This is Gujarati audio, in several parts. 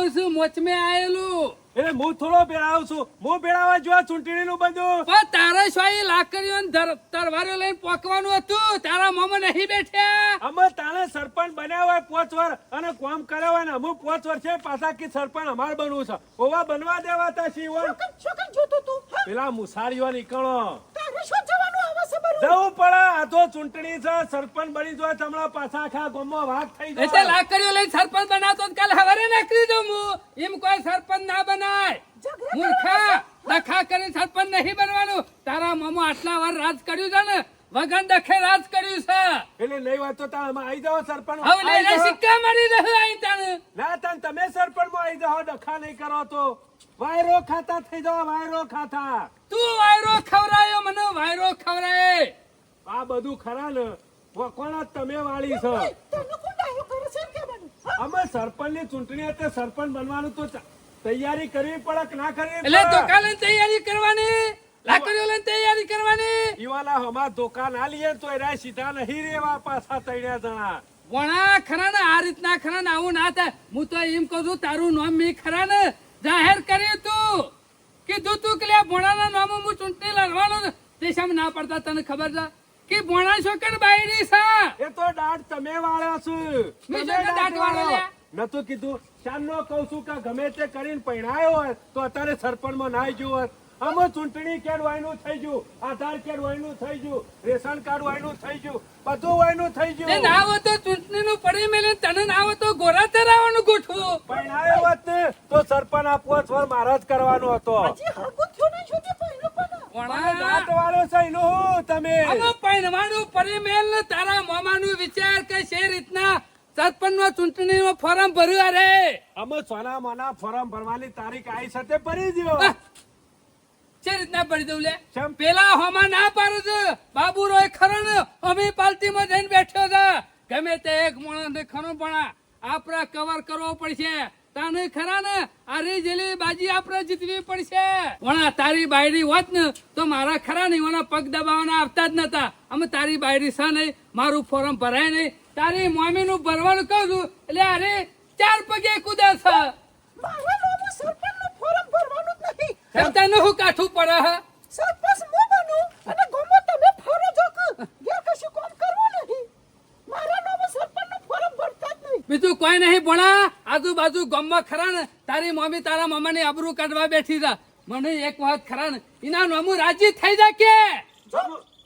ભેરાવું છું મોચમે આયેલું. એટલે હું થોડો ભેળાવું છું. હું ભેળાવા જોવા ચૂંટણી નું બધું. પણ તારે સ્વાઈ લાકડીઓ તરવારીઓ લઈને પોકવાનું હતું. તારા મામા નહીં બેઠ્યા અમે તાણે સરપંચ બન્યા હોય પોચ વર અને કોમ કર્યા હોય ને અમુક પોચ વર છે પાછા કે સરપંચ અમાર બનવું છે. ઓવા બનવા દેવાતા શિવન. પેલા મુસારીઓ નીકળો. તારે શું જવું પડે. આ તો ચૂંટણી છે, સરપંચ બની જો તમને પાછા આખા ગોમો વાઘ થઈ એટલે લાખ લાકડીઓ લઈને સરપંચ બનાવતો તો કાલ હવારે નાખી દઉં હું. એમ કોઈ સરપંચ ના બનાય. મૂર્ખા ડખા કરીને સરપંચ નહીં બનવાનું. તારા મામો આટલા વાર રાજ કર્યું છે ને વગર દખે રાજ કર્યું છે. એટલે લઈ વાત તો તાણ આવી જાવ સરપંચ. હવે લઈ લઈ સિક્કા મારી દે આઈ તાણે. ના તાન તમે સરપંચમાં આવી જાવ ડખા નહીં કરો તો. વાયરો ખાતા થઈ જાવ વાયરો ખાતા. તું વાયરો ખવરાયો મને વાયરો ખવરાય આ બધું ખરા ને. કોણ તમે વાળી છો? અમે સરપંચની ચૂંટણી હતી સરપંચ બનવાનું તો તૈયારી કરવી પડે કે ના કરવી એટલે તો કાલે તૈયારી કરવાની. લાકડીઓ લઈને તૈયારી કરવાની. ઈવાલા હમા ધોકા ના લઈએ તો એરા સીધા નહીં રેવા પાછા તૈયાર જણા. વણા ખરા ને આ રીતના ખરા ને આવું ના થાય. હું તો એમ કહું છું તારું નામ મી ખરા ને જાહેર કર્યું તું. કીધું તું કે ભોણાના નામ હું ચૂંટણી લડવાનો તે સામે ના પડતા તને ખબર છે? કે ભોણા છોકર બાયડી સા એ તો દાઢ તમે વાળ્યા છો. મેં તમે શું વાળો? લ્યા? નતું કીધું. શાનનો કહું છું કે ગમે તે કરીને પરણાયો હોય તો અત્યારે સરપંચમાં નાઈ ગયો અમે ચૂંટણી કાર્ડ વાયનું થઈ ગયું આધાર કાર્ડ વાયનું થઈ ગયું રેશન કાર્ડ વાયનું થઈ ગયું બધું વાયનું થઈ ગયું. ના હોય તો ચૂંટણી નું પડી મેલે તને ના હોય તો ગોરા તરાવાનું ગોઠવું. પરણાયો વાત ને તો સરપંચ આપવો સ્વર મારા જ કરવાનો હતો. હજી હરકું થયું નહીં સુધી પહેલું પણ. મને દાંત વાળો છે એનો હું તમે? આમાં પહેરવાનું પરિમેલ ને તારા મામાનું વિચાર કે છે રીતના સરપંચ નો ચૂંટણી નો ફોર્મ ભર્યું અરે અમે સોના મોના ફોર્મ ભરવાની તારીખ આવી સાથે ભરી આહ! છે રીતના પડી દઉં લે. પેલા હોમાં ના પાડું છે બાબુ રોય ખરણ અમે પાલતી માં જઈને બેઠો છે. ગમે તે એક માણસ ને ખરો પણ આપણે કવર કરવો પડશે. તાને ખરા ને? આરી જેલી બાજી આપણે જીતવી પડશે. વણા તારી બાયડી હોત ને તો મારા ખરા નહીં. વણા પગ દબાવવાના આવતા જ નતા. અમે તારી બાયડી છે નહીં. મારું ફોર્મ ભરાય નહીં. તારી મમ્મી નું ભરવાનું કહું છું. એટલે અરે ચાર પગે કુદા છે મારા નામે સરપંચનું ફોર્મ ભરવાનું જ નહીં તને હું કાઠું પડે હે? સરપંચ હું બનું અને ગોમો તમે ફરો જો કે ઘેર કશું કામ કરવું નહીં. મારા નામે સરપંચનું ફોર્મ ભરતા જ નહીં. બીજું કોઈ નહીં ભણા આજુબાજુ ગામમાં ખરા ને. તારી મમ્મી તારા મમ્માની આબરૂ કાઢવા બેઠી હતા મને એક વાત ખરા ને. એના નામું રાજી થઈ જા કે.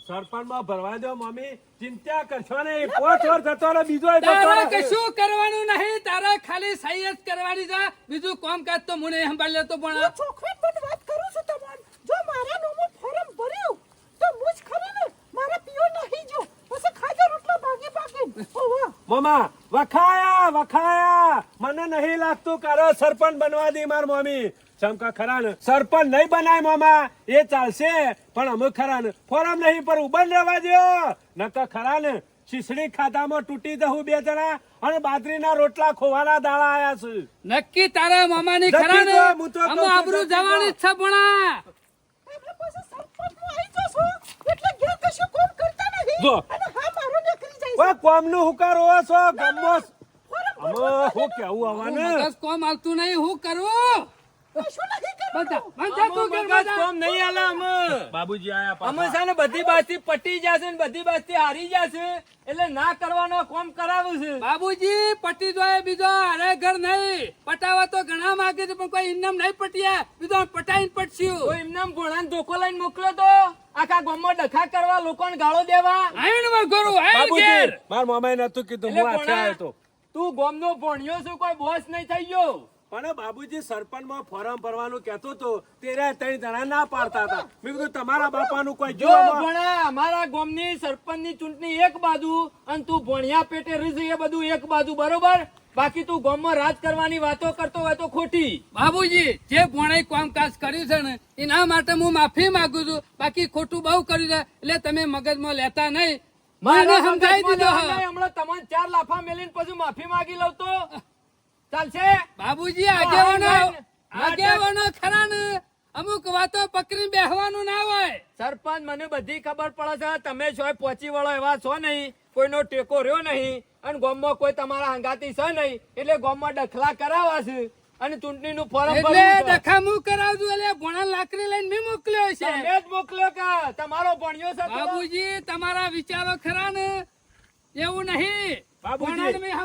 સરપંચમાં ભરવા દો મમ્મી. ચિંતા કરશો નહીં. પોચ વર્ષ જતો રહે બીજો તારા કશું કરવાનું નહીં. તારા ખાલી સહી જ કરવાની જા બીજું કામકાજ તો મને સંભાળ લેતો પણ ચોખવટ પણ વાત કરું છું તમારે જો મારા નામે ફોર્મ ભર્યું તો મુજ ખરી ને મારા પીઓ નહીં જો પછી ખાજા રોટલા ભાગી ભાગી ઓવા મમા વખાયા વખાયા. મને નહીં લાગતું કારો સરપંચ બનવા દી માર મમ્મી ચમકા ખરા ને સરપંચ નહીં બનાય મામા. એ ચાલશે પણ અમે ખરા ને ફોરમ નહીં પર ઉબન રહેવા દો ન તો ખરા ને શીસડી ખાતામાં તૂટી જવું બે જણા અને બાજરીના રોટલા ખોવાના દાળા આયા છે. નક્કી તારા મામાની ની ખરા ને અમે આબરૂ જવાની. છે ભણા. એટલે ઘેર કશું કોણ કરતા નહીં. વા કોમનું હુકાર હોવા છો ગમો અમે હું કેવું આવવાનું કોમ આવતું નહીં હું કરું? કશું નહીં બાબુજી અમે છે બધી બાજથી પટી જશે ને બધી બાજથી હારી જશે એટલે ના કરવાનો કોમ કરાવું છે. બાબુજી પટી જોય બીજો અરે ઘર નહીં. પટાવા તો ઘણા માંગે છે પણ કોઈ ઇનામ નહીં પટ્યા બીજો પટાઈને પટશ્યું. એમને ભોળાને ધોકો લઈને મોકલો તો? આખા ગામમાં ડખા કરવા લોકોને ગાળો દેવા? આયણમાં ગોરું આયણ બાબુજી ઘેર. માર મામાએ નતું કીધું હું આખે આવ્યો તો. તું ગામનો ભોણિયો છું કોઈ બોસ નહીં થઈ ગયો. પણ બાબુજી સરપંચમાં ફોરમ ભરવાનું કેતો તો તેરા ત્રણ જણા ના પાડતા હતા. મેં કીધું તમારા બાપાનું કોઈ જો ભણા અમારા ગામની સરપંચની ચૂંટણી એક બાજુ અને તું ભણ્યા પેટે રીઝ એ બધું એક બાજુ બરોબર? બાકી તું ગામમાં રાજ કરવાની વાતો કરતો હોય તો ખોટી. બાબુજી જે ભણાઈ કામકાજ કર્યું છે ને એના માટે હું માફી માંગુ છું. બાકી ખોટું બહુ કર્યું છે એટલે તમે મગજમાં લેતા નહીં. મને મારા સમજાવી દીધો હમણાં તમને ચાર લાફા મેલીને પછી માફી માંગી લઉં તો? ચાલશે? બાબુજી આગેવાનો આગેવાનો ખરા ને અમુક વાતો પકડી બેહવાનું ના હોય. સરપંચ મને બધી ખબર પડે છે. તમે છો પહોંચી વળો એવા છો નહીં. કોઈનો ટેકો રહ્યો નહીં. અને ગોમમાં કોઈ તમારા હંગાતી છે નહીં. એટલે ગોમમાં ડખલા કરાવા છે. અને ચૂંટણીનું ફોરમ એટલે. ડખામું કરાવજો એટલે ભણા લાકડી લઈને મેં મોકલ્યો છે. તમે જ મોકલ્યો કે તમારો ભણ્યો છે? બાબુજી તમારા વિચારો ખરા ને એવું નહીં. બાબુજી. મેં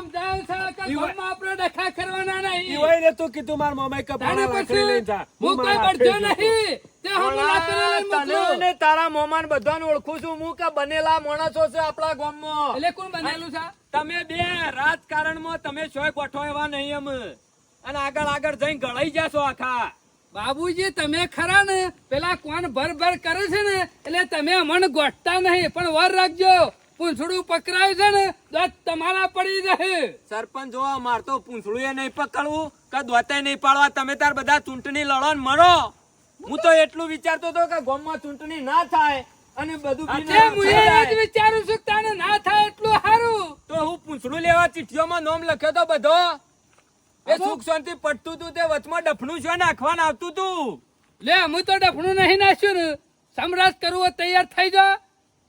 છે કે ઈવા- આપણે ડખા કરવાના નહીં. ઈવાય ને તું કીધું મારા મામાએ કે તારે ભણા લાકડી જા. હું કોઈ મારા પડતો હાથે જ નહીં. તે હું લાકડી તને ને તારા મોમાન બધાને ઓળખું છું. હું કે બનેલા માણસો છે આપણા ગામમાં. એટલે કોણ બનેલું છે? તમે બે રાજકારણમાં તમે શોય ગોઠો એવા નહીં એમ. અને આગળ આગળ જઈને ગળાઈ જશો આખા. બાબુજી તમે ખરા ને? પેલા કોણ ભર ભર કરે છે ને? એટલે તમે મન ગોઠતા નહીં પણ વર રાખજો. પૂંછડું પકડાયું છે ને તો તમારા પડી રહે સરપંચ જોવા માર તો પૂંછડું એ નહીં પકડવું કે દોતાય નહીં પાડવા તમે તાર બધા ચૂંટણી લડો ને મરો. હું તો એટલું વિચારતો હતો કે ગામમાં ચૂંટણી ના થાય અને બધું હું એ જ વિચારું છું તને ના થાય એટલું સારું. તો હું પૂંછડું લેવા ચિઠ્ઠીઓમાં નામ લખ્યો તો બધો. એ સુખ શાંતિ પડતું તું તે વચમાં ડફણું છે નાખવાનું આવતું તું? લે હું તો ડફણું નહીં નાખ્યું ને. સમરાજ કરવું તૈયાર થઈ જા.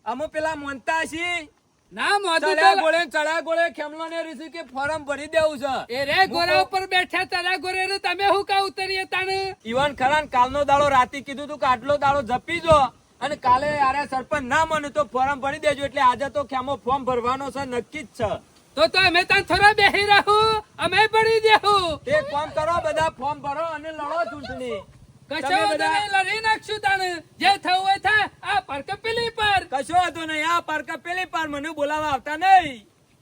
અમે પેલા મોનતા છીએ ના મોદી ગોળે ચડા ગોળે ખેમલો ને રીસી કે ફોરમ ભરી દેવું છે. એ રે ગોરા ઉપર બેઠા તારા ગોરે રે તમે હું કા ઉતરીએ તાને ઈવન ખરાન કાલનો દાડો રાતી કીધું તું કે આટલો દાડો જપી જો. અને કાલે આરે સરપંચ ના મને તો ફોર્મ ભરી દેજો એટલે આજે તો ખેમો ફોર્મ ભરવાનો છે નક્કી જ છે. તો તો અમે ત્યાં થોડા બેહી રહું અમે ભરી દેહું. તે ફોર્મ કરો બધા ફોર્મ ભરો અને લડો ચૂંટણી. કશો તમે વાંધો નહીં, લડી નાખશું તાને જે થવું હોય થાય આ પર પેલી પર. કશો વાંધો નહીં આ પારકા પેલી પાર મને બોલાવા આવતા નહીં.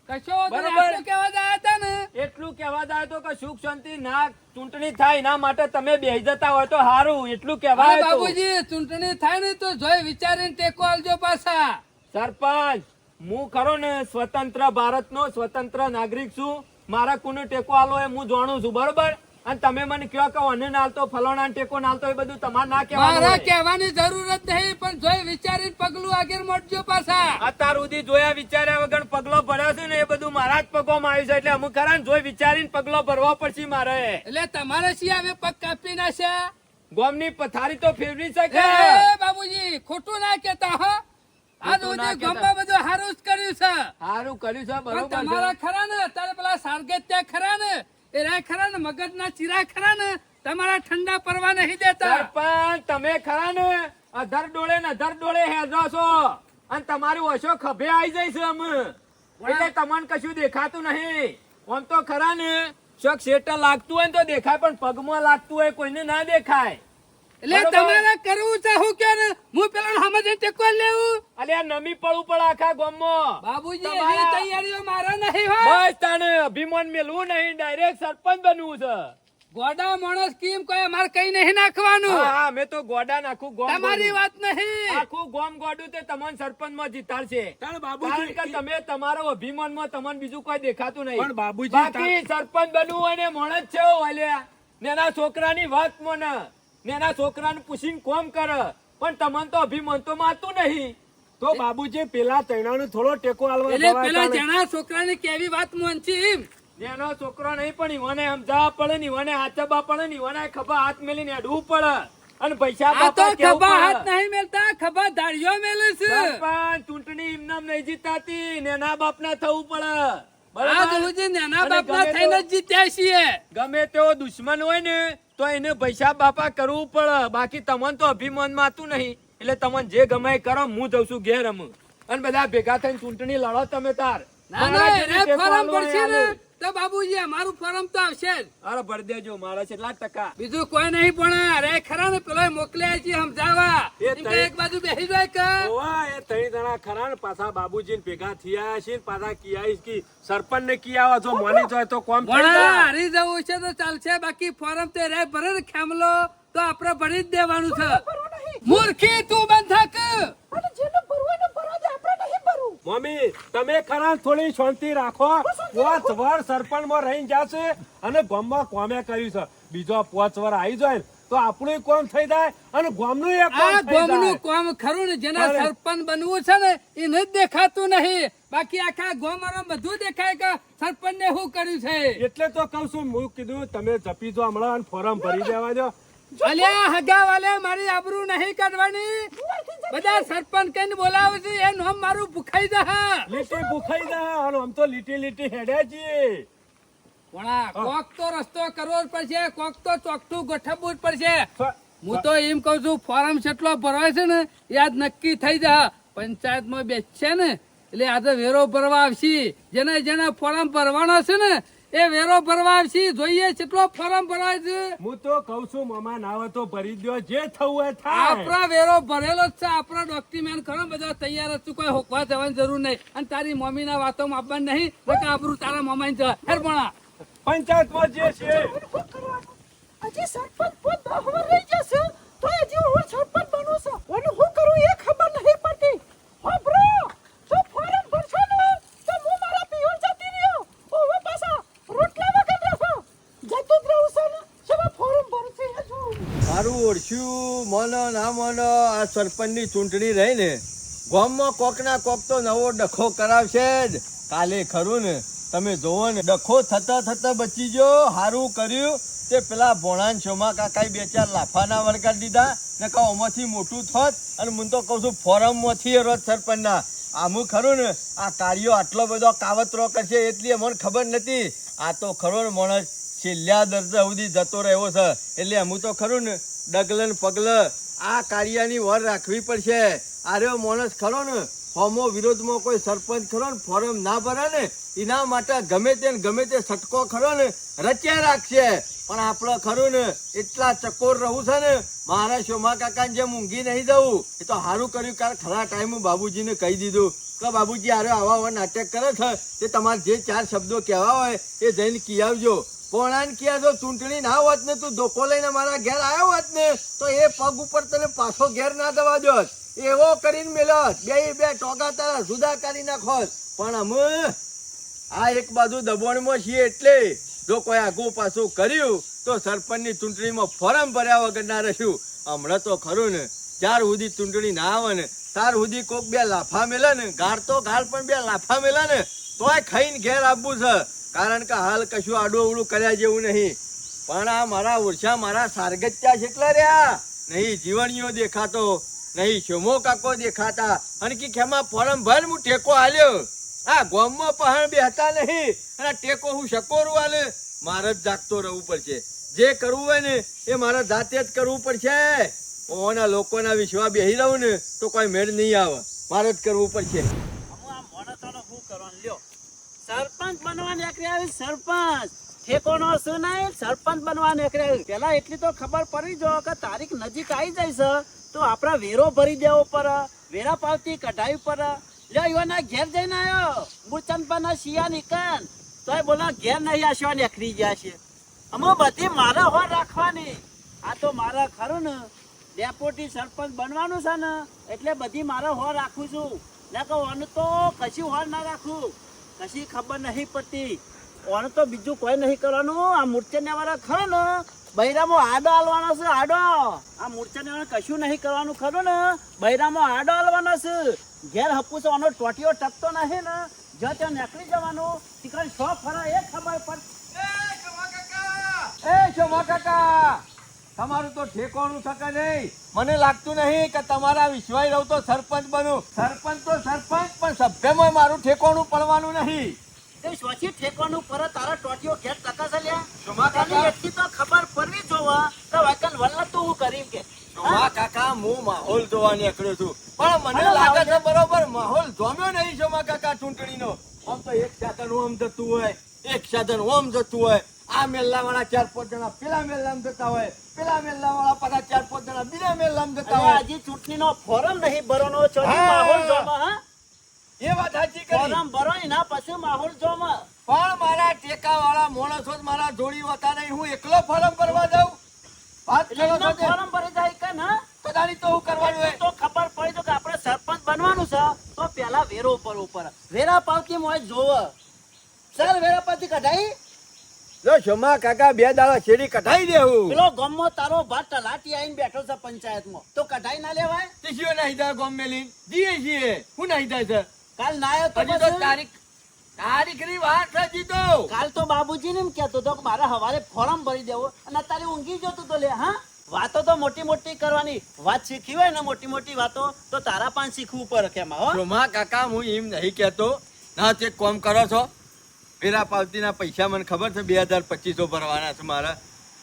કશો બરોબર. આટલું જાય હતા ને. એટલું કહેવા જાય તો કે સુખ શાંતિ ના ચૂંટણી થાય એના માટે તમે બેહી જતા હોય તો સારું એટલું કેવાય બાબુજી ચૂંટણી થાય ને તો જોઈ વિચારીને ટેકો આલજો પાછા. સરપંચ હું ખરો ને સ્વતંત્ર ભારતનો સ્વતંત્ર નાગરિક છું. મારા કોને ટેકો આલો એ હું જાણું છું બરોબર? અને તમે મને કહો કે અને નાલતો ફલોણા ટેકો નાલતો એ બધું તમારે ના કહેવાનું મારા કહેવાની જરૂર જ નહીં પણ જોઈ વિચારીને પગલું આગળ મોટજો પાછા. અત્યાર સુધી જોયા વિચાર્યા વગર પગલો ભર્યો છે ને એ બધું મારા જ પગોમાં આવ્યું છે એટલે અમુક ખરા જોઈ વિચારીને પગલો ભરવો પડશે મારે. એટલે તમારે શી હવે પગ કાપી નાખ્યા ગોમની પથારી તો ફેરવી શકે. બાબુજી ખોટું ના કેતા હો. બધું સારું કર્યું છે. હારું કર્યું છે બરોબર તમારા ખરા ને અત્યારે પેલા સારગત ત્યાં ખરા ને. એ રા ખરા ને મગજના ચીરા ખરા ને? તમારા ઠંડા પરવા નહીં દેતા. પણ તમે ખરા ને અધર ડોળે ને અધર ડોળે હેજો છો. અને તમારી ઓછો ખભે આવી જાય છે અમે એટલે તમને કશું દેખાતું નહીં. આમ તો ખરા ને શોખ શેટર લાગતું હોય ને તો દેખાય પણ પગમાં લાગતું હોય કોઈને ના દેખાય. એટલે. તમારે કરવું છે હું કે હું પેલા સમજે ટેકો લેવું. અલે નમી પડવું પડે આખા ગામમાં. બાબુજી એવી તૈયારીઓ મારા નહીં હોય. બસ તાને અભિમાન મેલવું નહીં ડાયરેક્ટ સરપંચ બનવું છે. ગોડા માણસ કેમ કોઈ અમારે કઈ નહીં નાખવાનું? હા હા મેં તો ગોડા નાખું ગોમ તમારી વાત નહીં. આખું ગોમ ગોડું તે તમને સરપંચમાં જીતાડશે કારણ કે તમે તમારો અભિમાનમાં તમને બીજું કોઈ દેખાતું નહીં. પણ બાબુજી બાકી સરપંચ બનવું અને ને છે અલ્યા નેના છોકરાની વાત મને. નેના છોકરાને પૂછીને કોમ કરે. પણ તમને તો અભિમન તો માતું નહીં. તો બાબુજી પેલા તૈણાનો થોડો ટેકો આલવા એટલે પેલા જણા છોકરાને કેવી વાત મોંચી એમ? નેનો છોકરો નહીં પણ ઈવને સમજાવવા પડે ને ઈવને હાચવવા પડે ને ઈવને ખભા હાથ મેલીને અડવું પડે. અને પૈસા બાપા કેવું ખભા હાથ. નહીં મેલતા ખભા ધાડીઓ મેલે છે. પણ ચૂંટણી ઇમનામ નહીં જીતાતી નેના બાપના થવું પડે. ગમે તેવો- દુશ્મન હોય ને તો એને પૈસા બાપા કરવું પડે. બાકી તમને તો અભિમાન માતું નહીં. એટલે તમને જે ગમે કરો હું જઉં છું ઘેર અમ અને બધા ભેગા થઈને ચૂંટણી લડો તમે તાર. ના ના ફોરમ પડશે ને. તો બાબુજી અમારું ફોરમ તો આવશે જ. અરે ભર દેજો મારા લાખ ટકા. બીજું કોઈ નહીં પણ અરે ખરા ને પેલો મોકલ્યા છે તઈ- એક બાજુ બેસી જાય કે? ઓવા, એ ત્રણ જણા ખરા ને પાછા બાબુજી ભેગા થયા છે ને પાછા કિયા કી કે સરપંચ ને કિયા જો મોની જાય તો કોમ હારી જવું છે તો ચાલશે બાકી ફોરમ તે રે ભરે ને ખેમલો તો આપણે ભરી જ દેવાનું છે. મૂર્ખી તું બંધક! જેને ભરવું હોય એને ભરવા દે આપણે નહીં ભરવું મમ્મી તમે ખરા થોડી શાંતિ રાખો. પોચ વર સરપંચમાં રહી જશે અને ગામમાં કોમે કર્યું છે. બીજો પોચ વર આવી જાય તો આપણું કોમ થઈ જાય અને ગામનું એ આ થઈ કોમ ખરું ને જેના સરપંચ બનવું છે ને એ નથી દેખાતું નહીં. બાકી આખા ગામમાં બધું દેખાય કે સરપંચ ને શું કર્યું છે? એટલે તો કઉ છું હું કીધું તમે જપી જો હમણાં ફોરમ ભરી દેવા જો અલ્યા હગા વાલે મારી આબરૂ નહીં કાઢવાની. બધા સરપંચ કઈને બોલાવે છે એ નામ મારું ભૂખાઈ દહ લીટી ભૂખાઈ દહ આમ તો લીટી લીટી હેડ્યા છીએ. પણ કોક તો રસ્તો કરવો જ પડશે કોક તો ચોકઠું ગોઠવવું જ પડશે. હું તો એમ કઉ છું ફોરમ જેટલો ભરવા છે ને આજ નક્કી થઈ જા પંચાયતમાં બેસશે ને એટલે આજે વેરો ભરવા આવશે. જેને જેને ફોરમ ભરવાનો છે ને એ વેરો ભરવા આવશે જોઈએ કેટલો ફોરમ ભરાય છે. હું તો કઉ છું મામા નાવ તો ભરી દો જે થવું હોય થાય. આપણા વેરો ભરેલો જ છે આપણા ડોક્યુમેન્ટ ખરો બધા તૈયાર હતું કોઈ હોકવા જવાની જરૂર નહીં. અને તારી મમ્મી ના વાતોમાં આપવાનું નહીં નકર આબરૂ તારા મમ્માની જ હેર પંચાયતમાં જે છે. હજી સરપંચ પદ દહ રહી જશે તો હજી હું સરપંચ બનું છું. અને હું કરું એ ખબર નહીં પડતી. હો બ્રો જો ફોરમ ભરશો ને તો હું મારા પિયર જતી રહ્યો ઓવે પાછા રોટલા વગર રહેશો જતું જ રહું છું ને શેમાં ફોરમ ભરશે એ જોઉં મારું ઓળખ્યું, મોનો, ના મોનો, આ સરપંચની ચૂંટણી રહી ને, ગામમાં કોકના કોક તો નવો ડખો કરાવશે જ. કાલે ખરું ને, તમે જોવો ને, ડખો થતા થતા બચી ગયો, હારું કર્યું. તે પેલા ભોણાન શોમાં કાકાએ બે ચાર લાફાના વળગાડી દીધા ને કહો આમાંથી મોટું થોત. અને હું તો કહું છું, ફોરમમાંથી રોજ સરપંચના. આમું ખરું ને, આ કાર્યો આટલો બધો કાવતરો કરશે એટલી મને ખબર નથી આ તો ખરો ને, માણસ છેલ્લા દરજા સુધી જતો રહ્યો છે. એટલે હું તો ખરું ને, ડગલન પગલ આ કાર્યની વર રાખવી પડશે. આર્યો માણસ ખરો ને? હોમો વિરોધમાં કોઈ સરપંચ ખરો ને? ફોરમ ના ભરે ને? એના માટે ગમે તે ગમે તે સટકો ખરો ને, રચ્યા રાખશે. પણ આપણે ખરું ને, એટલા ચકોર રહું છે ને, મારા શોમા કાકાને જેમ ઊંઘી નહીં જવું. એ તો સારું કર્યું કારણ ખરા ટાઈમ બાબુજીને કહી દીધું. કે બાબુજી આરે આવા આવા નાટક કરે છે. તે તમારે જે ચાર શબ્દો કહેવા હોય એ જઈને કી આવજો પોણાને ક્યાં જો ચૂંટણી ના હોત ને તું ધોકો લઈને મારા ઘેર આવ્યો હોત ને, તો એ પગ ઉપર તને પાછો ઘેર ના દવા દોત. એવો કરીને મેલો બે બે ટોકા તારા જુદા કરી નાખોત. પણ અમે આ એક બાજુ દબોણમાં છીએ એટલે જો કોઈ આગું પાછું કર્યું, તો સરપંચની ચૂંટણીમાં ફોરમ ભર્યા વગર ના રહ્યું હમણાં તો ખરું ને ત્યાર સુધી ચૂંટણી ના આવે ને ત્યાર સુધી કોક બે લાફા મેલે ને, ગાળ તો ગાળ પણ બે લાફા મેલે ને, તોય ખાઈને ઘેર આપવું છે. કારણ કે હાલ કશું આડું અવળું કર્યા જેવું નહીં. પણ આ મારા ઓરછા મારા સારગત્યા જેટલા રહ્યા. નહીં જીવણીઓ દેખાતો, નહીં શોમો કાકો દેખાતા. અને કે ખેમાં ફોરમ ભર હું ટેકો હાલ્યો આ ગોમમાં પહાણ બેહતા નહીં. અને ટેકો હું શકોરું હાલે મારે જ જાગતો રહેવું પડશે. જે કરવું હોય ને, એ મારે જાતે જ કરવું પડશે. ઓના લોકોના વિશ્વા બેહી રહું ને, તો કોઈ મેળ નહીં આવે. મારે જ કરવું પડશે હું આ મોણસોનો શું કરવાનું લ્યો સરપંચ બનવા નીકળી આવી સરપંચ. ઠેકોનો શું નહીં, સરપંચ બનવા નીકળી આવી. પેલા એટલી તો ખબર પડી જો કે તારીખ નજીક આવી જાય છે, તો આપણા વેરો ભરી દેવો પર વેરા પાવતી કઢાવી પર લ્યો, ઈવાના ઘેર જઈને આવ્યો મૂળચંદપાના શિયા નીકળ તોય બોલો ઘેર નહીં આશવા નીકળી ગયા છે. અમો બધી મારા હોર રાખવાની. આ તો મારા ખરું ને. ડેપોટી સરપંચ બનવાનું છે ને, એટલે બધી મારા હોર રાખું છું. ના કહો તો કશું હોર ના રાખું. કશી ખબર નહીં પડતી. ઓને તો બીજું કોઈ નહીં કરવાનું. આ મૂર્છન્ય વાળા ખરો ને. બૈરામાં આડો હાલવાનો છે આડો. આ મૂર્છન્ય વાળા કશું નહીં કરવાનું ખરું ને? બૈરામાં આડો હાલવાનો છે. ઘેર હપુ છે ઓનો ટોટીઓ ટકતો નહીં ને. જો ત્યાં નીકળી જવાનું. ટીકણ શો ફરા એ ખબર પડ એ શોભા કાકા! તમારું તો ઠેકોણું શકે નહીં. મને લાગતું નહીં કે તમારા વિશ્વાય રહું તો સરપંચ બનું. સરપંચ તો સરપંચ પણ સભ્યમાં મારું ઠેકોણું પડવાનું નહીં. તે શોથી ઠેકવાનું પર તારા ટોટીઓ ઘેર ટકા છે શોભા કાકા. એટલી તો ખબર પડવી જોવા કે વાકન વલ્લ તો હું કરી કે. કાકા હું માહોલ જોવા નીકળ્યો છું. પણ મને લાગે છે બરોબર માહોલ જોમ્યો નહીં શોભા કાકા ચૂંટણીનો. આમ તો એક સાધન ઓમ જતું હોય એક સાધન ઓમ જતું હોય. આ મેલ્લા વાળા ચાર પાંચ જણા પેલા મેલ્લામાં જતા હોય પેલા મેલ્લા વાળા પાછા ચાર પાંચ જણા બીજા મેલ્લામાં જતા હોય. હજી ચૂંટણીનો ફોરમ નહીં ભરવાનો છો માહોલ જોમાં એ વાત સાચી કરી. ફોરમ ભરો ના પછી માહોલ જોમાં. પણ મારા ટેકા વાળા માણસો જ મારા જોડી હોતા નહીં. હું એકલો ફોરમ ભરવા જાઉં? વાત કરો એનો છો તે? ફોરમ ભરી જાય કે ના? તો તારી તો હું કરવાનું હોય. તો ખબર પડી તો કે આપણે સરપંચ બનવાનું છે. તો પેલા વેરો ઉપર ઉપર. વેરા પાવતી મોય જોવે. સર વેરા પાવતી કઢાઈ. જો શમા કાકા બે દાડા શેરી કઢાઈ દેવું. પેલો ગમો તારો ભાત તલાટી આઈને બેઠો છે પંચાયતમાં. તો કઢાઈ ના લેવાય? તીસીઓ નાહી જાય ગોમ મેલી. દીએ છીએ. હું નાહી જાય છે? કાલ ના આવ્યો તો હજી તો તારીખ તારીખની વાત હજી તો. કાલ તો બાબુજી ને એમ કેતો કે મારે હવારે ફોરમ ભરી દેવો અને તારે ઊંઘી જતો તો લે હા? વાતો તો મોટી મોટી કરવાની. વાત શીખી હોય ને મોટી મોટી વાતો તો તારા પણ શીખવું પડે કેમ હો? શોમા કાકા હું એમ નહીં કેતો ના તે કોમ કરો છો. વેરા પાવતીના પૈસા મને ખબર છે બે હજાર પચીસો ભરવાના છે મારા.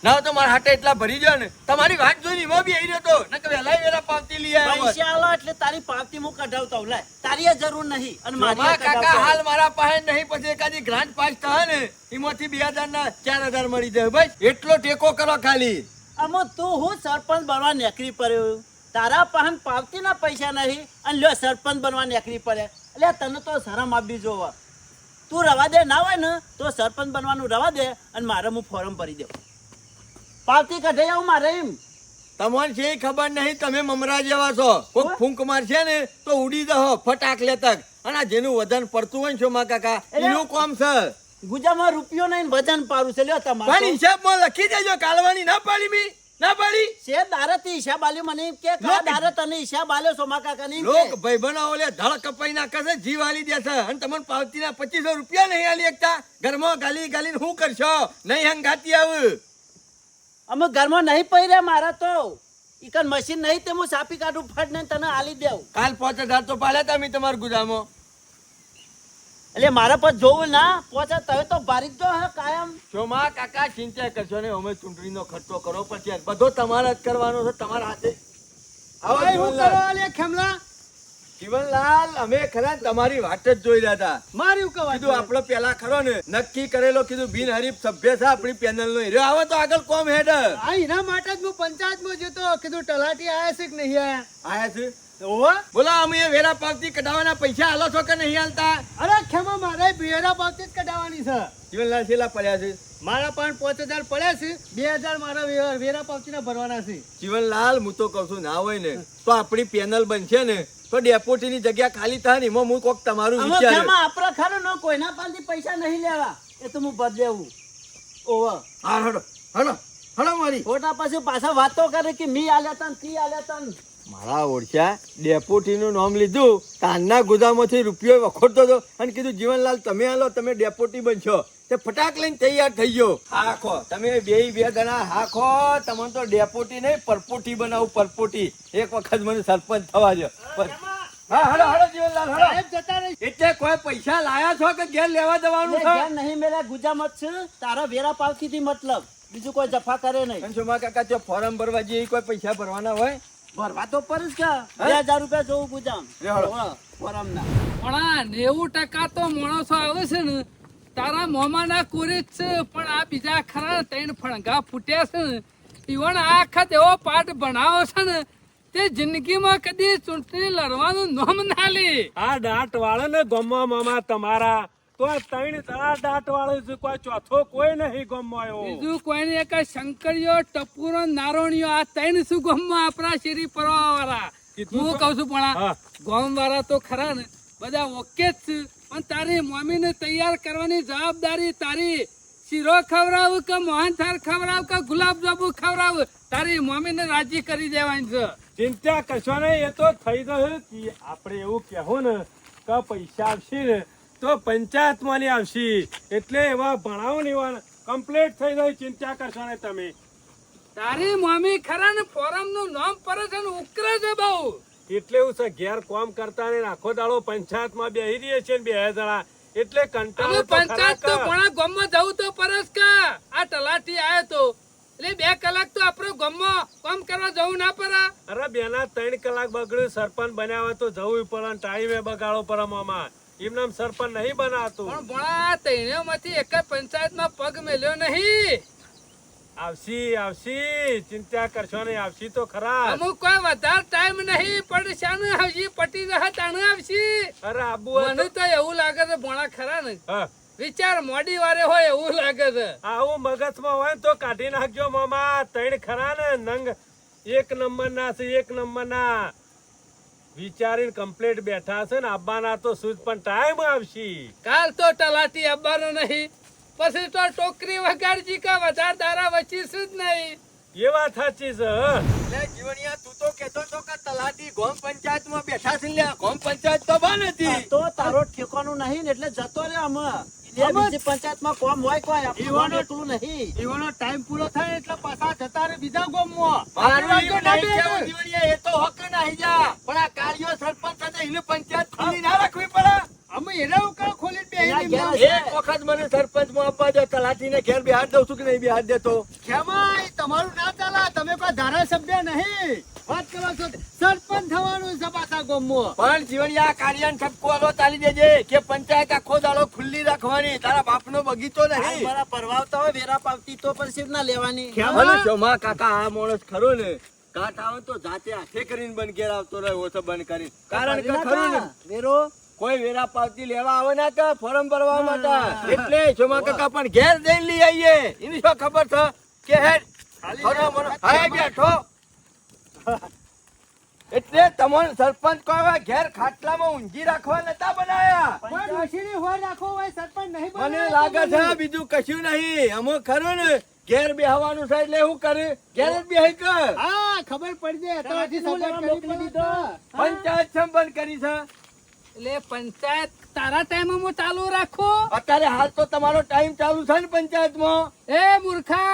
ના તો મારા હાટે એટલા ભરી જાય ને. તમારી વાત જોઈને એમાં બી આવી રહ્યો ને કે વેલા વેરા પાવતી લઈ આવ્યા પૈસા એટલે તારી પાવતી હું કઢાવતા. લે તારી જરૂર નહીં. અને મારી કાકા હાલ મારા પાસે નહીં પછી એકાદી ગ્રાન્ટ પાસ થાય ને એમાંથી બે હજાર ના ચાર હજાર મળી જાય. ભાઈ એટલો ટેકો કરો ખાલી. આમાં તું હું સરપંચ બનવા નેકરી પડ્યો? તારા પાહન પાવતીના પૈસા નહીં અને લ્યો સરપંચ બનવા નેકરી પડે એટલે તને તો શરમ આપી જોવે. તું રવા દે ના હોય ને તો સરપંચ બનવાનું રવા દે અને મારે હું ફોર્મ ભરી દઉં પાવતી કઢાઈ આવું મારે એમ. તમને છે ખબર નહીં તમે મમરા જેવા છો. કોક ફૂંક મારશે ને તો ઉડી દહો ફટાક લેતક. અને જેનું વજન પડતું હોય ને મા કાકા એનું કોમ છે? ગુજામાં રૂપિયો નહીં વજન પાડું છે લ્યો પણ તમારે હિસાબમાં લખી દેજો કાલવાની ના પાડી મી. ના પાડી. છે દારત હિસાબ આલ્યો મને કે કા દારત અને હિસાબ આલ્યો સોમા કાકા ની લોક ભાઈબંધો ઓલે ધળ કપાઈ ના કસે જીવ આલી દે છે. અને તમને પાવતીના પચીસો રૂપિયા નહીં આલી એકતા. ઘરમાં ગાલી ગાલી શું કરશો? નહીં હંગાતી આવું. અમે ઘરમાં નહીં પહેર્યા મારા તો. ઈકન મશીન નહીં તે હું સાપી કાઢું ફટ ને તને આલી દેવ. કાલ પાંચ હજાર તો પાડ્યા તમે તમારા ગુજામાં એટલે મારા પર જોવું ના પહોંચે તમે તો ભારી જ જો હે કાયમ. શોમા કાકા ચિંતા કરશો ને અમે ચૂંટણીનો ખર્ચો કરો પછી બધો તમારે જ કરવાનો છે તમારા હાથે. આવો ખેમલા? જીવનલાલ અમે ખરા તમારી વાત જ જોઈ રહ્યા હતા. માર્યું કહેવાય કીધું આપણે પેલા ખરો ને નક્કી કરેલો કીધું બિનહરીફ સભ્ય છે આપણી પેનલ નો હીરો. આવે તો આગળ કોમ હેડ. આ એના માટે જ હું પંચાયતમાં જતો કીધું તલાટી આયા છે કે નહીં આયા? આયા છે? બોલો અમે વેરા પાવતી કઢાવવાના પૈસા હાલો છો કે નહીં હાલતા અરે ખેમા મારે બેરા બાબતે જ કઢાવવાની છે. જીવનલાલ છેલ્લા પડ્યા છે. મારા પણ પાંચ હજાર પડ્યા છે. બે હજાર મારા વેરા પાવતીના ભરવાના છે. જીવનલાલ હું તો કહું છું ના હોય ને તો આપણી પેનલ બનશે ને તો ડેપોટી ની જગ્યા ખાલી થાય ને એમાં હું કોક તમારું વિચાર. આપણે ખરો ન કોઈના પાસેથી પૈસા નહીં લેવા. એ તો હું બદલેવું ઓહો હા હડો હડો હડો મારી. ખોટા પાસે પાછા વાતો કરે કે મી આલ્યા તન તી આલ્યા તન મારા ઓળખ્યા ડેપોટીનું નામ લીધું. તાનના ગોદામાંથી રૂપિયો વખોડતો હતો અને કીધું જીવનલાલ તમે આલો તમે ડેપોટી બનશો. તે ફટાક લઈને તૈયાર થઈ ગયો. હાખો તમે બે બે દણા હાખો તમને તો ડેપોટી નહીં પરપોટી બનાવું પરપોટી. એક વખત મને સરપંચ થવા દો હા હડો હડો જીવનલાલ હડો સાહેબ જતા રહી. એટલે કોઈ પૈસા લાયા છો કે ઘેર લેવા દેવાનું છે? નહીં મેળ્યા ગુજામત છે. તારા વેરા પાવતીથી મતલબ. બીજું કોઈ જફા કરે નહીં. કાકા જો ફોર્મ ભરવા જઈએ કોઈ પૈસા ભરવાના હોય? ભરવા તો પર જ કે બે હજાર રૂપિયા જોવું લે હળો. પણ આ નેવું ટકા તો માણસો આવે છે ને તારા મોમાના કોરે જ છે પણ આ બીજા ખરા ને ત્રણ ફણગા ફૂટ્યા છે ને ઈવન આખા એવો પાઠ ભણાવો છે ને તે જિંદગીમાં કદી ચૂંટણી લડવાનું નોમ ના લે. આ દાંત વાળો ને ગમવા મામા તમારા તો આ ત્રણ આ દાંત વાળો છે કોઈ ચોથો કોઈ નહીં ગમવા આવ્યો બીજું કોઈને એક શંકરીયો ટપુરો નારોણિયો આ ત્રણ શું ગામમાં આપણા શેરી પરવા વાળા હું કહું છું પણ. ગામ વાળા તો ખરા ને. બધા ઓકે જ છે. પણ તારી મમ્મીને તૈયાર કરવાની જવાબદારી તારી. શીરો ખવડાવ કે મોહન થાર ખવડાવ કે ગુલાબ જાંબુ ખવડાવ? તારી મમ્મીને રાજી કરી દેવાની છે. ચિંતા કરશો ને એ તો થઈ ગયું કે આપણે એવું કહેવું ને કે પૈસા આવશે ને તો પંચાયતમાં ની આવશે. એટલે એવા ભણાવો ને કમ્પ્લીટ થઈ જાય ચિંતા કરશો ને તમે. તારી મમ્મી ખરા ને ફોરમનું નામ પર છે ને ઉકરે છે બહુ. એટલે એવું છે ઘેર કોમ કરતા ને આખો દાડો પંચાયતમાં બેહી રહીએ છીએ બે જણા. એટલે કંટાળો પંચાયત તો ઘણા ગામમાં જવું તો પરસ કા. આ તલાટી આવ્યો તો. એટલે બે કલાક તો આપણે ગામમાં કામ કરવા જવું ના પડે. અરે બેના ત્રણ કલાક બગડ્યું સરપંચ બન્યા હોય તો જવું પડે ટાઈમે બગાડો પડે મામા. એમનામ સરપંચ નહીં બનાવતું પણ ભણા તૈણ્યો માંથી એક પંચાયતમાં પગ મેલ્યો નહીં. આવશી આવશી ચિંતા કરશો નહીં આવશી તો ખરા. અમુક કોઈ વધારે ટાઈમ નહીં પણ શાનું આવશે પટી રહે તાણું આવશી. અરે આબુ મને તો- એવું લાગે છે ભણા ખરા ને વિચાર મોડી વારે હોય એવું લાગે છે. આવું મગજમાં હોય તો કાઢી નાખજો મામા. તૈણ ખરા ને નંગ. એક નંબર ના છે એક નંબર ના વિચારીને કમ્પ્લીટ બેઠા છે ને આવવાના તો શું પણ ટાઈમ આવશે. કાલ તો તલાટી આવવાનો નહીં પછી તો ટોકરી વગાડજી કા વધારે દારા વચ્ચે જ નહીં. એ વાત સાચી છે લે જીવણિયા તું તો કહેતો છો કે તલાટી ગોમ પંચાયતમાં બેઠા છે લે લ્યા. ગામ પંચાયત તો બંધ હતી. તો તારો ઠેકાનું નહીં ને એટલે જતો રે અમે એટલે બીજી પંચાયતમાં કોમ હોય કોઈ આપણું કોમ નહીં. એવાનો ટાઈમ પૂરો થાય એટલે પાછા જતા રહે બીજા ગામમાં. મારું વાગે નહીં બેસે. એ તો હક નાહી જા. પણ આ કાળિયો સરપંચ સાથે એની પંચાયત ખુલ્લી ના રાખવી પડે. અમે એના ઉકાળ એક વખત મને સરપંચમાં આપવા દો તલાટીને ઘેર બિહાર દઉં છું કે નહીં બિહાર દેતો? ખેમા, તમારું ના ચાલા. તમે કોઈ ધારાસભ્ય નહીં. વાત કરો છો સરપંચ થવાનું છે પાછા ગામમાં. પણ જીવણીયા કાર્યાન ઠપકો આલો ચાલી દેજે કે પંચાયત આખો દાડો ખુલ્લી રાખવાની. તારા બાપનો બગીચો નહીં. મારા પરવાવતા હોય વેરા પાવતી તો પણ શિવ ના લેવાની ભલે શોમા કાકા આ માણસ ખરો ને. કાટ આવે તો જાતે હાથે કરીને બંધ ઘેર આવતો રહ્યો ઓછો બંધ કરી કારણ કે ખરું ને. વેરો? કોઈ વેરા પાવતી લેવા આવે ના કે ફોરમ ભરવા માટે. એટલે શોમા કાકા પણ ઘેર જઈને લઈ આવીએ એની શું ખબર છે? કે હેડ હાય બેઠો. એટલે તમને સરપંચ કોઈ ઘેર ખાટલામાં ઊંઘી રાખવા નતા બનાયા. પણ ડોશીની હોય રાખો હોય સરપંચ નહીં મને લાગે છે બીજું કશું નહીં. અમો ખરું ને ઘેર બેહવાનું છે એટલે હું કરે? ઘેર જ બેહી કર. હા ખબર પડી જાય. અત્યારથી તલાટીને સપોર્ટ કરી મોકલી દીધો. પંચાયત સંબંધ કરી છે? એટલે પંચાયત તારા ટાઈમમાં ચાલુ રાખો. અત્યારે હાલ તો તમારો ટાઈમ ચાલુ છે ને પંચાયતમાં? એ મૂર્ખા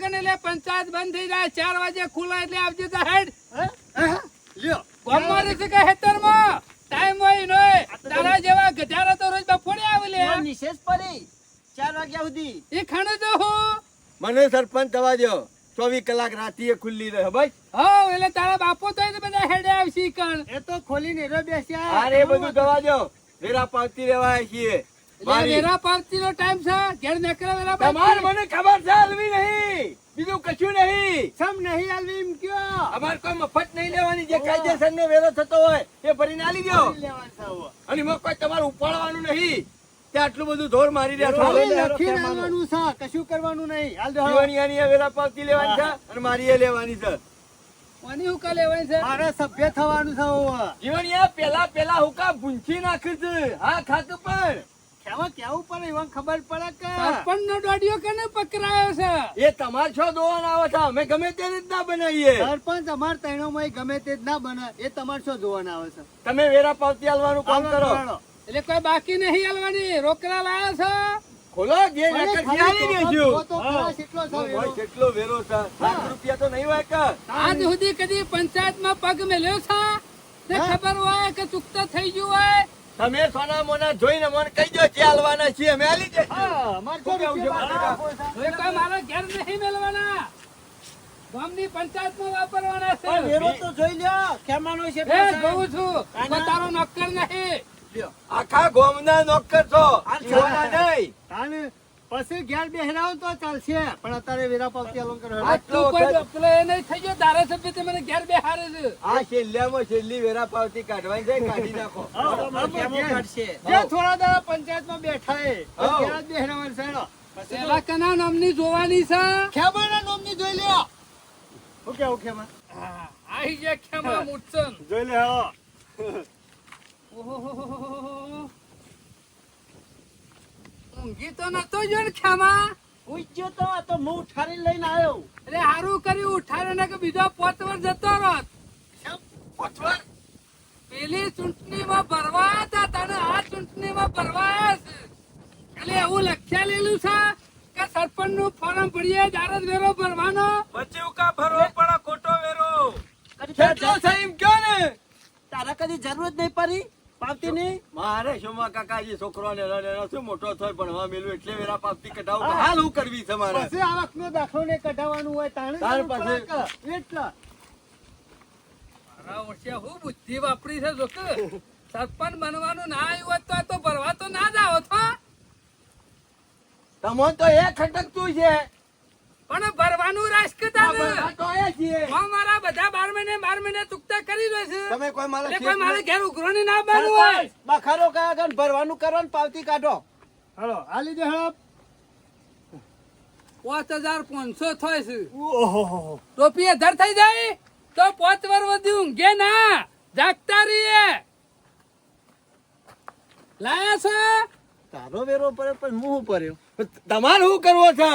ને એટલે પંચાયત બંધ થઈ જાય ચાર વાગે ખુલે એટલે આવજે તો હેડ. લ્યો. ગામમાં છે કે હેતરમાં? ટાઈમ હોય નો તારા જેવા ગધારા તો રોજ બપોરે આવે લે. નિશેષ પડી. ચાર વાગ્યા સુધી. એ ખાણો તો હું. મને સરપંચ થવા દો ચોવીસ કલાક રાતીએ ખુલ્લી રહે ભાઈ. હા એટલે તારા બાપો તો બધા હેડે આવશે કણ. એ તો ખોલીને રો બેસ્યા. અરે બધું થવા દો વેરા પાવતી રહેવાય છીએ. વેરા પાર્ટી નો ટાઈમ છે ઘેર નીકળે વેરા તમાર મને ખબર છે હલવી નહીં. બીજું કશું નહીં. સમ નહીં આલવી એમ કયો. અમાર કોઈ મફત નહીં લેવાની જે કાયદેસર ને વેરો થતો હોય એ ભરીને આલી દો. અને એમાં કોઈ તમારે ઉપાડવાનું નહીં. તે આટલું બધું ધોર મારી રહ્યા છો. છે કશું કરવાનું નહીં. હાલ દો. આની વેરા પાર્ટી લેવાની છે અને મારી એ લેવાની છે. કોની હુકા લેવાની છે? મારે સભ્ય થવાનું છે પેલા પેલા હુકા ભૂંચી નાખે છે હા ખાતું પણ કેવા કેવું પડે એવા ખબર પડે કે? સરપંચ નો દોડિયો કેને પકડાયો છે? એ તમાર છો દોવાના આવે છે અમે ગમે તે રીતના બનાવીએ. સરપંચ અમાર તૈણોમાં ગમે તે જ ના બને એ તમારે શું જોવાના આવે છે. તમે વેરા પાવતી આલવાનું કામ કરો. એટલે કોઈ બાકી નહીં આલવાની રોકડા લાયા છો? ખોલો જે કેટલો વેરો? છે. લાખ રૂપિયા તો નહીં હોય કે? આજ સુધી કદી પંચાયતમાં પગ મેલ્યો છે? ખબર હોય કે ચૂકતા થઈ ગયું હોય? તમે સોના મોના જોઈને મને કહી દો જે છીએ. અમે આલી જઈએ. હા, અમારે શું તો કેવું છે? મારે? કોઈ મારો ઘેર નહીં મેળવાના ગામની પંચાયતમાં વાપરવાના છે. વેરો તો જોઈ લ્યો કેમાનો છે એ જોઉં છું. પણ તારો નોકર નહીં. આખા ગોમના નોકર છો. આ નહીં. તાને પછી ઘેર બેહરાવો તો ચાલશે પણ અત્યારે વેરા પાવતી આલો કરો આ કોઈ પેલો એ નહીં થઈ ગયો. ધારાસભ્ય તે મને ઘેર બેહારે છે. આ છેલ્લામાં છેલ્લી વેરા પાવતી કાઢવાની છે કાઢી નાખો. કાઢશે. જે થોડા દાડા પંચાયતમાં બેઠા એ હા. ઘેર જ બેહરાવાનું છે હેડો. પછી તો પેલા કના નામની જોવાની છે. ખેમાના નોમની જોઈ લ્યો. ઓકે ખેમા. આઈ ગયા ખેમા મૂર્છન. જોઈ લે હો ઓહોહોહોહો. ઊંઘી તો નતો જો ને ખેમા પૂછ્યો તો આ તો હું ઉઠારી લઈને આવ્યો. એટલે હારું કર્યું ઉઠાડે ને કે બીજો પોતવર જતો રોત પોતવર? પેલી ચૂંટણીમાં ભરવા હતા તને આ ચૂંટણીમાં ભરવા છે એટલે એવું લખ્યા લેલું છે કે સરપંચનું ફોર્મ ભરીએ ત્યારે જ વેરો ભરવાનો. કદી કેટલો છે એમ કયો ને? તારા કદી જરૂર જ નહીં પડી? પાવતી નહીં? મારે શોમા કાકાજી છોકરો ને રડેલો શું મોટો થાય પણ હવે મેલું એટલે વેરા પાપતી કઢાવું હાલ હું કરવી છે મારે? પછી આવકનો દાખલો ને કઢાવવાનું હોય તાણે તાર પાસે- એટલા. મારા વર્ષે હું બુદ્ધિ વાપરી છે જો કે સરપંચ બનવાનું ના આવ્યું તો આ તો ભરવા તો ના જાવ તો તમો તમોન તો એ ખટકતું છે. પણ ભરવાનું રાજકીય આ તો આયા મારા બધા બાર મહિને બાર મહિને ચૂકતા કરી દે છે. તમે કોઈ મારા કોઈ મારે ઘેર ઉઘરોની ના બનવું હોય. બખારો કયા ગણ ભરવાનું કરો ને પાવતી કાઢો. હલો હાલી દે હળપ. પાંચ હજાર પાંચસો થાય છે. ટોપી હજાર થઈ જાય તો પાંચ વાર વધી ઊંઘે ના જાગતા રહીએ. લાયા છે? તારો વેરો પડે પણ હું પડ્યો? તમારે શું કરવો છે?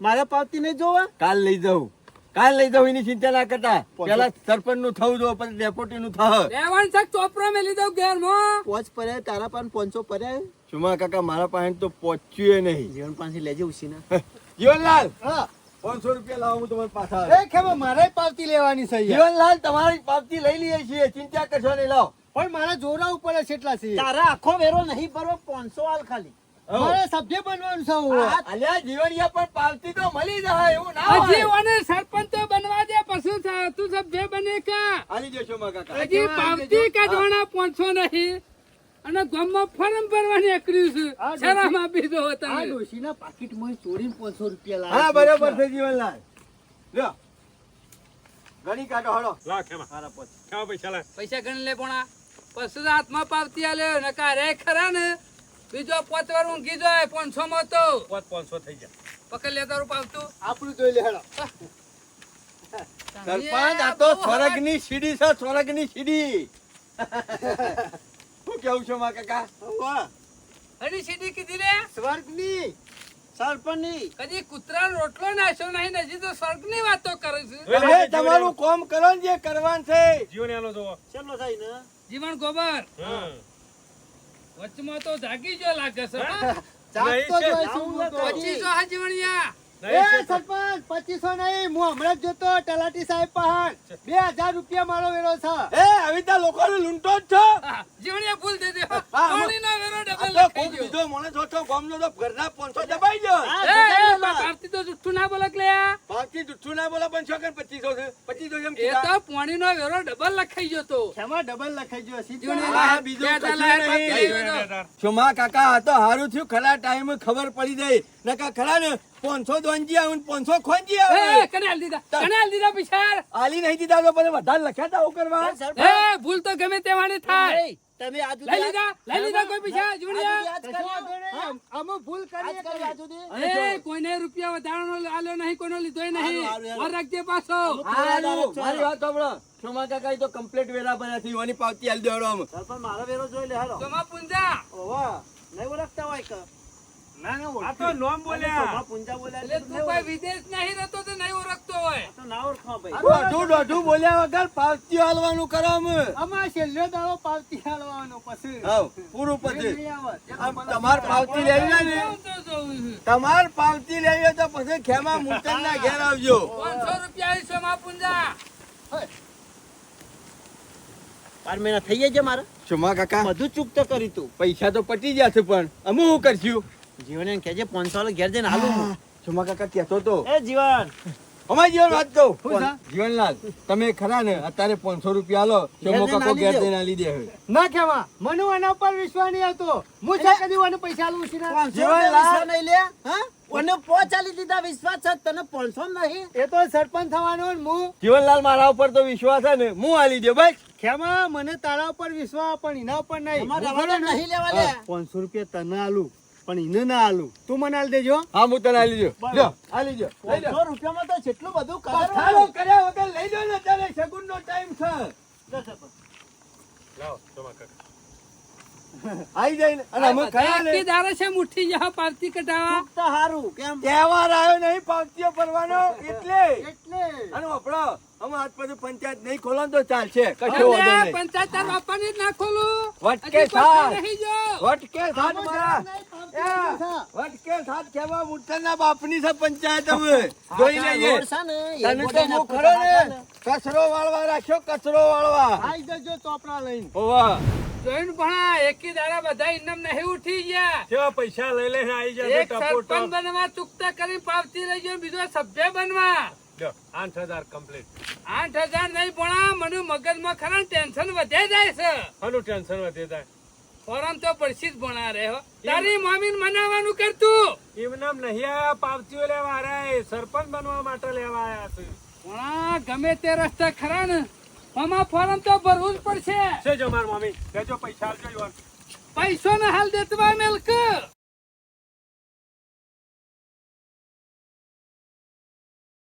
મારે પાવતી નહીં જોવા? કાલ લઈ જાઉં. કાલ લઈ જાઉં એની ચિંતા ના કરતા. પેલા સરપંચનું થવું જોવો પછી ડેપ્યુટી નું થશે. લેવન છે ચોપરો મેલી દઉં ઘેરમાં પોચ પડે તારા પાન પોંચો પડે. ચુમા કાકા મારા પાસે તો પહોંચ્યું નહીં. જીવન પાસે લેજે ઉસીના જીવનલાલ! હા. પાંચસો રૂપિયા લાવો હું તમારે પાછા એ ખેમા મારે પાવતી લેવાની છે જીવનલાલ તમારી પાવતી લઈ લઈએ છીએ. ચિંતા કરશો નહીં લાવો. પણ મારા જોરા ઉપર છે એટલા છે તારા આખો વેરો નહીં ભરવો પાંચસો હાલ ખાલી. મારે સભ્ય બનવાનું છે અલ્યા જીવનિયા પણ પાવતી તો મળી જાય એવું ના હોય. ઓને સરપંચ તો બનવા દે પછી તું સભ્ય બને કા? આલી દેશો માં કાકા. હજી પાવતી કા જોણા પહોંચો નહીં. અને ગામમાં ફોર્મ ભરવાની એકરી આ છે શરમ આપી દો આ તમે ડોશીના પાકીટમાં ચોરીને 500 રૂપિયા હા બરાબર છે જીવનલાલ. લ્યો. ગણી કાઢો હળો. લા ખેમા ખેમા પૈસા લા પૈસા ગણ લે પોણા. પછી હાથમાં પાવતી આલ્યો નકા રે ખરા ને. બીજો પોત વાર ઊંઘી જાય પાંચસો માં તો. પાંચ પાંચસો થઈ જાય. પકડ લેતા તારું પાવતું. આપણું જોઈ લે હેડો. સરપંચ આ તો સ્વર્ગની સીડી છે સ્વર્ગની સીડી. શું કેવું છો માં કાકા? હરી સીડી કીધી લે? સ્વર્ગની સરપંચની. કદી કૂતરાનો રોટલો નાખ્યો નહીં હજી તો સ્વર્ગની વાતો કરે છે. તમે તમારું કામ કરો ને જે કરવાનું છે. જીવન આલો જોવો. ચલો થાય ને. જીવન ગોબર. હા. વચમાં તો જાગી જો લાગે છે જાગતો જો. હોય છું તો. પચીસો એ સરપંચ પચીસો નહીં. હું હમણાં જ જોતો તલાટી સાહેબ પહાડ. બે હજાર રૂપિયા મારો વેરો છે. એ આવી રીતે લોકોને લૂંટો જ છો. હા, ભૂલ દે દે પાણીનો વેરો ડબલ લખાઈ ગયો. બીજો માણસ હતો ગામનો તો ઘરના પાંચસો દબાઈ ગયો. એ, એ, ભારતી તો જુઠ્ઠું ના બોલક લે બાકી જુઠ્ઠું ના બોલો પાંચસો કે પચીસો છે પચીસો જેમ એ તો પાણીનો વેરો ડબલ લખાઈ ગયો તો. શેમાં ડબલ લખાઈ ગયો? સીધો. બીજું કશું નહીં. કાકા આ તો હારું થયું. ખરા ટાઈમ ખબર પડી ગઈ નકા ખરા ને પાંચસો દોંજી આવું પાંચસો ખોંજી એ, એ, આવે કને હાલ દીધા? કને હાલ દીધા પૈસા? આલી નહીં દીધા તો પછી વધારે લખ્યા તા કરવા? એ ભૂલ તો ગમે તેવાની થાય. નહીં, તમે આ લઈ લીધા? લઈ લીધા કોઈ પૈસા? નહીં. અમે ભૂલ કરીએ કરીએ. એ કોઈને રૂપિયા વધારાનો આલ્યો નહીં કોઈનો લીધોય નહીં. ઓર રાખજે પાછો. મારી વાત સાંભળો. સોમા કાકા તો કમ્પ્લીટ વેરા બન્યા છે એની પાવતી આલ દેવાનો આમ. સરપંચ મારો વેરો જોઈ લે હાલો. તમા પુંજા. ઓવા નહીં ઓળખતા હોય કે? આ તો નોમ બોલ્યા. સોમા બોલ્યા એટલે એટલે તું કોઈ વિદેશ નહીં રહેતો તો નહીં ઓળખતો હોય. તો ના ઓળખો ભાઈ. દોઢું દોઢું બોલ્યા વગર પાવતી હાલવાનું કરો અમે. અમાર છેલ્લો દાડો પાવતી હાલવાનો પછી. હાવ, પૂરું પછી. નહીં આવત. આમ તમાર પાવતી લેવી ને. તમાર પાવતી લેવી તો પછી ખેમા મૂર્તન ના ઘેર આવજો. રૂપિયા પુંજા બાર મહિના થઈ ગયા છે મારે? શું કાકા? બધું ચૂકતો કરી તું. પૈસા તો પટી ગયા છે પણ. અમે શું કરશું? જીવન એમ કહેજે પાંચસો વાળો ઘેર જઈને હાલું હું. કાકા કહેતો તો એ જીવન. અમારી જીવન વાત કહું. જીવનલાલ તમે ખરા ને? અત્યારે પાંચસો રૂપિયા આલો સોમો કાકો ઘેર જઈને આલી દે ના કેવા? મને આના પર વિશ્વાસ નહીં આવતો. હું છે કદી મને પૈસા આલું છું ના. જીવનલાલ. નહીં લે? હા? ઓને પોચાલી દીધા વિશ્વાસ છે તને પાંચસો નહીં. એ તો સરપંચ થવાનો ને હું. જીવનલાલ મારા ઉપર તો વિશ્વાસ છે ને? હું આલી દે બસ. ખેમા મને તારા ઉપર વિશ્વાસ પણ એના ઉપર નહીં? નહીં લેવા લે પાંચસો રૂપિયા તને આલું. પણ એને ના આલું. તું મને આલી દેજો. હા હું તને આલી જો લ્યો આલી જો લઈ રૂપિયામાં તો જેટલું બધું કરાવવાનું. કર્યા વગર લઈ લો ને તારે શગુન નો ટાઈમ છે. લે. લાવો સોમા કાકા આઈ જાય ને અને અમે કયા ને દાડે છે મુઠ્ઠી જા પાર્ટી કટાવા તો હારું. કેમ? તહેવાર આવ્યો નહીં પાર્ટીઓ ભરવાનો એટલે. એટલે. અને આપણો અમે આજ પછી પંચાયત નહીં ખોલો તો ચાલશે કશો વાંધો નહીં. પંચાયત તાર બાપાની જ ના ખોલું. વટકે સાથ વટકે સાથ મારા. વટકે સાથ કેવા મૂર્તના બાપની છે પંચાયત અમે જોઈ લઈએ રોડ છે ને, એ તને તો હું ખરો ને કચરો વાળવા રાખ્યો કચરો વાળવા આઈ જજો ચોપડા લઈને હોવા જોઈને ભણા એકી દાડા બધા ઇનામ નહીં ઉઠી ગયા કેવા પૈસા લઈ લઈને આવી જાય એક સરપંચ બનવા ચૂકતા કરી પાવતી રહી ગયો બીજો સભ્ય બનવા આઠ હજાર કમ્પ્લીટ. આઠ હજાર નહીં ભણા મને મગજમાં ખરા ટેન્શન વધે જાય છે. આનું ટેન્શન વધે જાય. ફોરમ તો પડશી જ ભણા રહ્યો તારી મમ્મી મનાવાનું કરતું એમનામ નહીં આયા પાવતીઓ લેવા આયા સરપંચ બનવા માટે લેવા આયા છે. ભણા ગમે તે રસ્તા ખરા ને આમાં ફોરમ તો ભરવું જ પડશે. છે જો માર મમ્મી કહેજો પૈસા આલજો. પૈસો ને હાલ દેતવા મેલક.